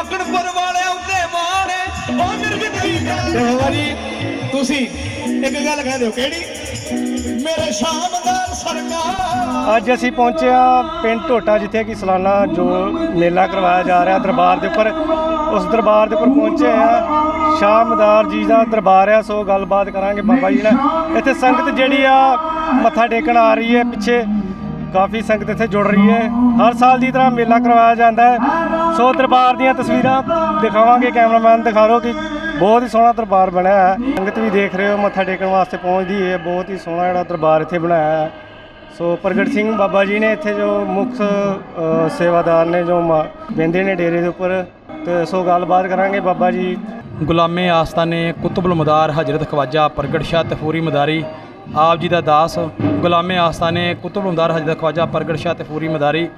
ਮੱਕੜਪੁਰ ਵਾਲੇ ਉੱਤੇ ਮਾਣ ਉਹ ਮਿਰਗਤੀ ਦੇਖੋ ਤੁਸੀਂ ਇੱਕ ਗੱਲ ਕਹਿ ਦਿਓ ਕਿਹੜੀ? ਮੇਰੇ ਸ਼ਾਮਦਾਰ ਸਰਕਾਰ। ਅੱਜ ਅਸੀਂ ਪਹੁੰਚੇ ਆ ਪਿੰਡ ਢੋਟਾ ਜਿੱਥੇ ਕਿ ਸਲਾਨਾ ਜੋ ਮੇਲਾ ਕਰਵਾਇਆ ਜਾ ਰਿਹਾ ਦਰਬਾਰ ਦੇ ਉੱਪਰ। ਉਸ ਦਰਬਾਰ ਦੇ ਉੱਪਰ ਪਹੁੰਚੇ ਆ ਸ਼ਾਮਦਾਰ ਜੀ ਦਾ ਦਰਬਾਰ ਆ ਸੋ ਗੱਲਬਾਤ ਕਰਾਂਗੇ ਬਾਬਾ ਜੀ ਨਾਲ। ਇੱਥੇ ਸੰਗਤ ਜਿਹੜੀ ਆ ਮੱਥਾ ਟੇਕਣ ਆ ਰਹੀ ਹੈ ਪਿੱਛੇ ਕਾਫੀ ਸੰਗਤ ਇੱਥੇ ਜੁੜ ਰਹੀ ਹੈ। ਹਰ ਸਾਲ ਦੀ ਤਰ੍ਹਾਂ ਮੇਲਾ ਕਰਵਾਇਆ ਜਾਂਦਾ ਹੈ। ਸੋ ਦਰਬਾਰ ਦੀਆਂ ਤਸਵੀਰਾਂ ਦਿਖਾਵਾਂਗੇ, ਕੈਮਰਾਮੈਨ ਦਿਖਾ ਰੋ ਕਿ ਬਹੁਤ ਹੀ ਸੋਹਣਾ ਦਰਬਾਰ ਬਣਿਆ ਹੈ। ਸੰਗਤ ਵੀ ਦੇਖ ਰਹੇ ਹੋ, ਮੱਥਾ ਟੇਕਣ ਵਾਸਤੇ ਪਹੁੰਚਦੀ ਹੈ। ਬਹੁਤ ਹੀ ਸੋਹਣਾ ਜਿਹੜਾ ਦਰਬਾਰ ਇੱਥੇ ਬਣਾਇਆ ਹੈ। ਸੋ ਪ੍ਰਗਟ ਸਿੰਘ ਬਾਬਾ ਜੀ ਨੇ ਇੱਥੇ ਜੋ ਮੁੱਖ ਸੇਵਾਦਾਰ ਨੇ, ਜੋ ਮਾ- ਨੇ ਡੇਰੇ ਦੇ ਉੱਪਰ, ਤੇ ਸੋ ਗੱਲਬਾਤ ਕਰਾਂਗੇ ਬਾਬਾ ਜੀ। ਗੁਲਾਮੇ ਆਸਤਾਨੇ ਕੁਤਬੁਲ ਮਦਾਰ ਹਜ਼ਰਤ ਖਵਾਜਾ ਪ੍ਰਗਟ ਸ਼ਾਹ ਤਫੂਰੀ ਮਦਾਰੀ ਆਪ ਜੀ ਦਾ ਦਾਸ, ਗੁਲਾਮੇ ਆਸਤਾਨੇ ਕੁਤਬੁਲੰਦਾਰ ਹਜਰਤ ਖਵਾਜਾ, ਪ੍ਰਗਟ ਸ਼ਾਹ ਤੇ ਫੂਰੀ ਮਦਾਰੀ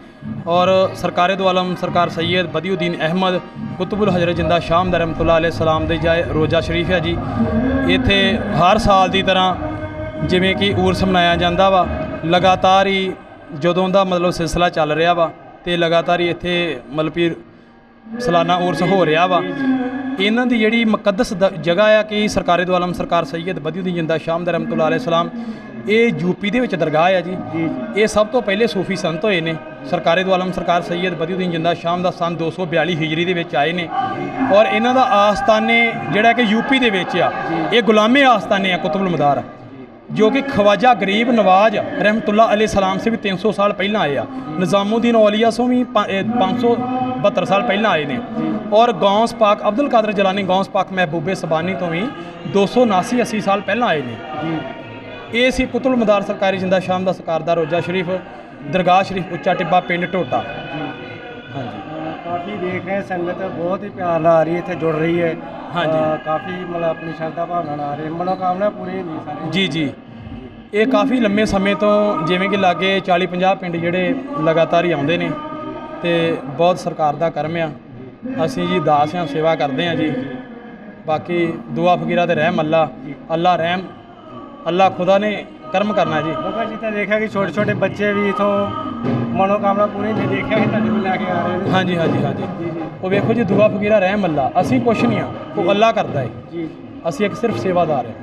ਔਰ ਸਰਕਾਰੇ ਦੋ ਆਲਮ ਸਰਕਾਰ ਸੈਦ ਬਦੀਉਦੀਨ ਅਹਿਮਦ, ਕੁਤਬੁਲ ਹਜਰਤ ਜਿੰਦਾ ਸ਼ਾਮ ਦਾ ਰਹਿਮਤੁਲਾ ਸਲਾਮ ਦੇ ਜਾਏ ਰੋਜ਼ਾ ਸ਼ਰੀਫ ਹੈ ਜੀ। ਇੱਥੇ ਹਰ ਸਾਲ ਦੀ ਤਰ੍ਹਾਂ ਜਿਵੇਂ ਕਿ ਉਰਸ ਮਨਾਇਆ ਜਾਂਦਾ ਵਾ, ਲਗਾਤਾਰ ਹੀ ਜਦੋਂ ਦਾ ਮਤਲਬ ਸਿਲਸਿਲਾ ਚੱਲ ਰਿਹਾ ਵਾ, ਤੇ ਲਗਾਤਾਰ ਹੀ ਇੱਥੇ ਮਤਲਬ ਸਾਲਾਨਾ ਉਰਸ ਹੋ ਰਿਹਾ ਵਾ। ਇਹਨਾਂ ਦੀ ਜਿਹੜੀ ਮੁਕੱਦਸ ਜਗ੍ਹਾ ਆ ਕਿ ਸਰਕਾਰੇ ਦੋ ਆਲਮ ਸਰਕਾਰ ਸੈਯਦ ਬਦੀਉਦੀਨ ਜਿੰਦਾ ਸ਼ਾਮ ਦਾ ਰਹਿਮਤੁল্লাਹ ਅਲੈਹ ਸਲਾਮ ਇਹ ਯੂਪੀ ਦੇ ਵਿੱਚ ਦਰਗਾਹ ਆ ਜੀ। ਇਹ ਸਭ ਤੋਂ ਪਹਿਲੇ ਸੂਫੀ ਸੰਤ ਹੋਏ ਨੇ। ਸਰਕਾਰੇ ਦੋ ਆਲਮ ਸਰਕਾਰ ਸੈਯਦ ਬਦੀਉਦੀਨ ਜਿੰਦਾ ਸ਼ਾਮ ਦਾ ਸਨ 242 ਹਿਜਰੀ ਦੇ ਵਿੱਚ ਆਏ ਨੇ। ਔਰ ਇਹਨਾਂ ਦਾ ਆਸਤਾਨੇ ਜਿਹੜਾ ਕਿ ਯੂਪੀ ਦੇ ਵਿੱਚ ਆ ਇਹ ਗੁਲਾਮੇ ਆਸਤਾਨੇ ਆ ਕੁਤਬੁਲ ਮਦਾਰ ਜੋ ਕਿ ਖਵਾਜਾ ਗਰੀਬ ਨਵਾਜ਼ ਰਹਿਮਤੁল্লাহ ਅਲੇ ਸਲਾਮ ਸੇ ਵੀ 300 ਸਾਲ ਪਹਿਲਾਂ ਆਏ ਆ। ਨਿਜ਼ਾਮੂਦੀਨ ਔਲੀਆ ਸੋ ਵੀ 572 ਸਾਲ ਪਹਿਲਾਂ ਆਏ ਨੇ। ਔਰ ਗੌਂਸ ਪਾਕ ਅਬਦੁਲ ਕਾਦਰ ਜਲਾਨੀ ਗੌਂਸ ਪਾਕ ਮਹਿਬੂਬੇ ਸਬਾਨੀ ਤੋਂ ਵੀ 279 80 ਸਾਲ ਪਹਿਲਾਂ ਆਏ ਨੇ। ਇਹ ਸੀ ਕੁਤੁਲ ਮਦਾਰ ਸਰਕਾਰੀ ਜਿੰਦਾ ਸ਼ਾਮ ਦਾ ਸਰਕਾਰ ਦਾ ਰੋਜਾ ਸ਼ਰੀਫ, ਦਰਗਾਹ ਸ਼ਰੀਫ ਉੱਚਾ ਟਿੱਬਾ ਪਿੰਡ ਟੋਟਾ ਹਾਂਜੀ। ਕਾਫੀ ਦੇਖ ਰਹੇ ਸੰਗਤ ਬਹੁਤ ਹੀ ਪਿਆਰ ਨਾਲ ਆ ਰਹੀ ਹੈ ਇੱਥੇ ਜੁੜ ਰਹੀ ਹੈ। ਹਾਂਜੀ। ਅ, ਕਾਫੀ ਮਤਲਬ ਆਪਣੀ ਸ਼ਰਧਾ ਭਾਵਨਾ ਨਾਲ ਆ ਰਹੇ ਮਨੋਕਾਮਨਾ ਪੂਰੀ ਹੁੰਦੀ ਸਾਰੇ ਜੀ ਜੀ। ਇਹ ਕਾਫੀ ਲੰਮੇ ਸਮੇਂ ਤੋਂ ਜਿਵੇਂ ਕਿ ਲਾਗੇ 40 50 ਪਿੰਡ ਜਿਹੜੇ ਲਗਾਤਾਰ ਹੀ ਆਉਂਦੇ ਨੇ ਤੇ ਬਹੁਤ ਸਰਕਾਰ ਦਾ ਕਰਮ ਆ। ਅਸੀਂ ਜੀ ਦਾਸ ਆ ਸੇਵਾ ਕਰਦੇ ਆ ਜੀ। ਬਾਕੀ ਦੁਆ ਫਕੀਰਾ ਤੇ ਰਹਿਮ ਅੱਲਾ। ਅੱਲਾ ਰਹਿਮ ਅੱਲਾ ਖੁਦਾ ਨੇ ਕਰਮ ਕਰਨਾ ਜੀ। ਬਾਬਾ ਜੀ ਤਾਂ ਦੇਖਿਆ ਕਿ ਛੋਟੇ ਛੋਟੇ ਬੱਚੇ ਵੀ ਇਥੋਂ ਮਨੋਕਾਮਨਾ ਪੂਰੀ ਨਹੀਂ ਦੇਖਿਆ ਕਿ ਤੁਹਾਡੇ ਕੋਲ ਲੈ ਕੇ ਆ ਰਹੇ ਨੇ। ਹਾਂਜੀ ਹਾਂਜੀ ਹਾਂਜੀ। ਉਹ ਵੇਖੋ ਜੀ ਦੁਆ ਫਕੀਰਾ ਰਹਿਮ ਅੱਲਾ। ਅਸੀਂ ਕੁਛ ਨਹੀਂ ਆ ਉਹ ਅੱਲਾ ਕਰਦਾ ਹੈ ਜੀ ਅਸੀਂ ਇੱਕ ਸਿਰਫ ਸੇਵਾਦਾਰ ਹੈ